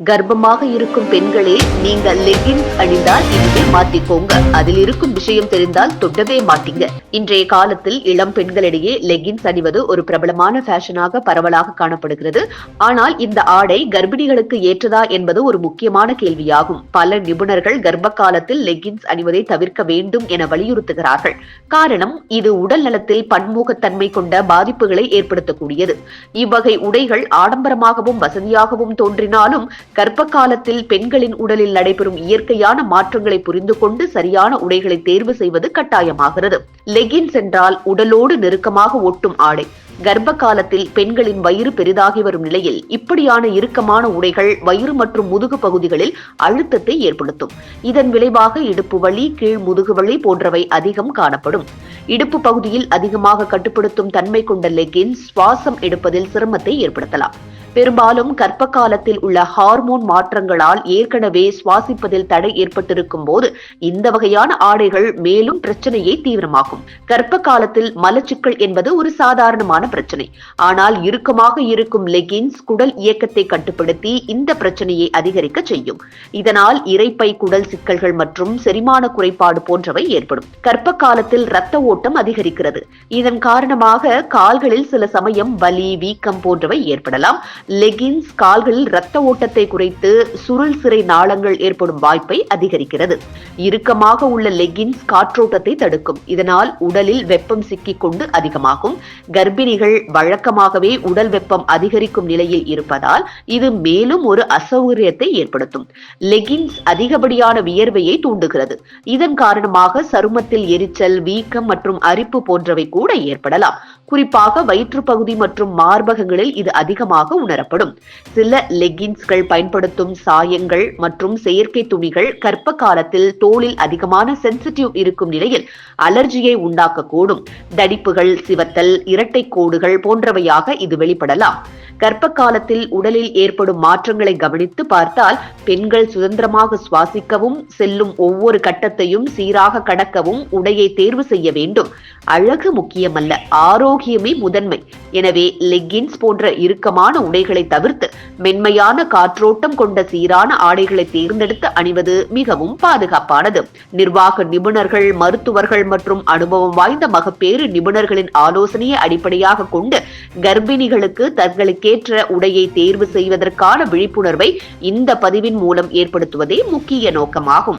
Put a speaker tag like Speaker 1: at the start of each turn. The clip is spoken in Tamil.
Speaker 1: கர்ப்பமாக இருக்கும் பெண்களே நீங்க லெகின்ஸ் அணிந்தால் இதுவே மாத்திக்கோங்க. அதில் இருக்கும் விஷயம் தெரிந்தால் தொட்டவே மாட்டீங்க. இன்றைய காலத்தில் இளம் பெண்களிடையே லெகின்ஸ் அணிவது ஒரு பிரபலமான ஃபேஷனாக பரவலாக காணப்படுகிறது. ஆனால் இந்த ஆடை கர்ப்பிணிகளுக்கு ஏற்றதா என்பது ஒரு முக்கியமான கேள்வியாகும். பல நிபுணர்கள் கர்ப்ப காலத்தில் லெகின்ஸ் அணிவதை தவிர்க்க வேண்டும் என வலியுறுத்துகிறார்கள். காரணம் இது உடல் நலத்தில் பன்முகத்தன்மை கொண்ட பாதிப்புகளை ஏற்படுத்தக்கூடியது. இவ்வகை உடைகள் ஆடம்பரமாகவும் வசதியாகவும் தோன்றினாலும் கர்ப்ப காலத்தில் பெண்களின் உடலில் நடைபெறும் இயற்கையான மாற்றங்களை புரிந்து கொண்டு சரியான உடைகளை தேர்வு செய்வது கட்டாயமாகிறது. லெகின்ஸ் என்றால் உடலோடு நெருக்கமாக ஒட்டும் ஆடை. கர்ப்ப காலத்தில் பெண்களின் வயிறு பெரிதாகி வரும் நிலையில் இப்படியான இறுக்கமான உடைகள் வயிறு மற்றும் முதுகு பகுதிகளில் அழுத்தத்தை ஏற்படுத்தும். இதன் விளைவாக இடுப்பு வலி கீழ் முதுகு வலி போன்றவை அதிகம் காணப்படும். இடுப்பு பகுதியில் அதிகமாக கட்டுப்படுத்தும் தன்மை கொண்ட லெகின்ஸ் சுவாசம் எடுப்பதில் சிரமத்தை ஏற்படுத்தலாம். பெரும்பாலும் கர்ப்ப காலத்தில் உள்ள ஹார்மோன் மாற்றங்களால் ஏற்கனவே சுவாசிப்பதில் தடை ஏற்பட்டிருக்கும் போது இந்த வகையான ஆடைகள் மேலும் பிரச்சனையை தீவிரமாக்கும். கர்ப்ப காலத்தில் மலச்சிக்கல் என்பது ஒரு சாதாரணமான பிரச்சனை. ஆனால் இறுக்கமாக இருக்கும் லெகின்ஸ் குடல் இயக்கத்தை கட்டுப்படுத்தி இந்த பிரச்சனையை அதிகரிக்க செய்யும். இதனால் இரைப்பை குடல் சிக்கல்கள் மற்றும் செரிமான குறைபாடு போன்றவை ஏற்படும். கர்ப்ப காலத்தில் இரத்த ஓட்டம் அதிகரிக்கிறது. இதன் காரணமாக கால்களில் சில சமயம் வலி வீக்கம் போன்றவை ஏற்படலாம். லெகின்ஸ் கால்களில் இரத்த ஓட்டத்தை குறைத்து சுருள் சிறை நாளங்கள் ஏற்படும் வாய்ப்பை அதிகரிக்கிறது. இறுக்கமாக உள்ள லெகின்ஸ் காற்றோட்டத்தை தடுக்கும். இதனால் உடலில் வெப்பம் சிக்கிக் கொண்டு அதிகமாகும். கர்ப்பிணிகள் வழக்கமாகவே உடல் வெப்பம் அதிகரிக்கும் நிலையில் இருப்பதால் இது மேலும் ஒரு அசௌகரியத்தை ஏற்படுத்தும். லெகின்ஸ் அதிகப்படியான வியர்வையை தூண்டுகிறது. இதன் காரணமாக சருமத்தில் எரிச்சல் வீக்கம் மற்றும் அரிப்பு போன்றவை கூட ஏற்படலாம். குறிப்பாக வயிற்றுப்பகுதி மற்றும் மார்பகங்களில் இது அதிகமாக உணரப்படும். சில லெகின்ஸ்கள் பயன்படுத்தும் சாயங்கள் மற்றும் செயற்கை துணிகள் கர்ப்ப காலத்தில் தோலில் அதிகமான சென்சிட்டிவ் இருக்கும் நிலையில் அலர்ஜியை உண்டாக்கக்கூடும். தடிப்புகள் சிவத்தல் இரட்டை கோடுகள் போன்றவையாக இது வெளிப்படலாம். கர்ப்ப காலத்தில் உடலில் ஏற்படும் மாற்றங்களை கவனித்து பார்த்தால் பெண்கள் சுதந்திரமாக சுவாசிக்கவும் செல்லும் ஒவ்வொரு கட்டத்தையும் சீராக கடக்கவும் உடையை தேர்வு செய்ய வேண்டும். அழகு முக்கியமல்ல ஆரோக்கியமே முதன்மை. எனவே லெக்கின்ஸ் போன்ற இறுக்கமான உடைகளை தவிர்த்து மென்மையான காற்றோட்டம் கொண்ட சீரான ஆடைகளை தேர்ந்தெடுத்து அணிவது மிகவும் பாதுகாப்பானது. நிர்வாக நிபுணர்கள் மருத்துவர்கள் மற்றும் அனுபவம் வாய்ந்த மகப்பேறு நிபுணர்களின் ஆலோசனையை அடிப்படையாக கொண்டு கர்ப்பிணிகளுக்கு அதற்கேற்ற உடையை தேர்வு செய்வதற்கான விழிப்புணர்வை இந்த பதிவின் மூலம் ஏற்படுத்துவதே முக்கிய நோக்கமாகும்.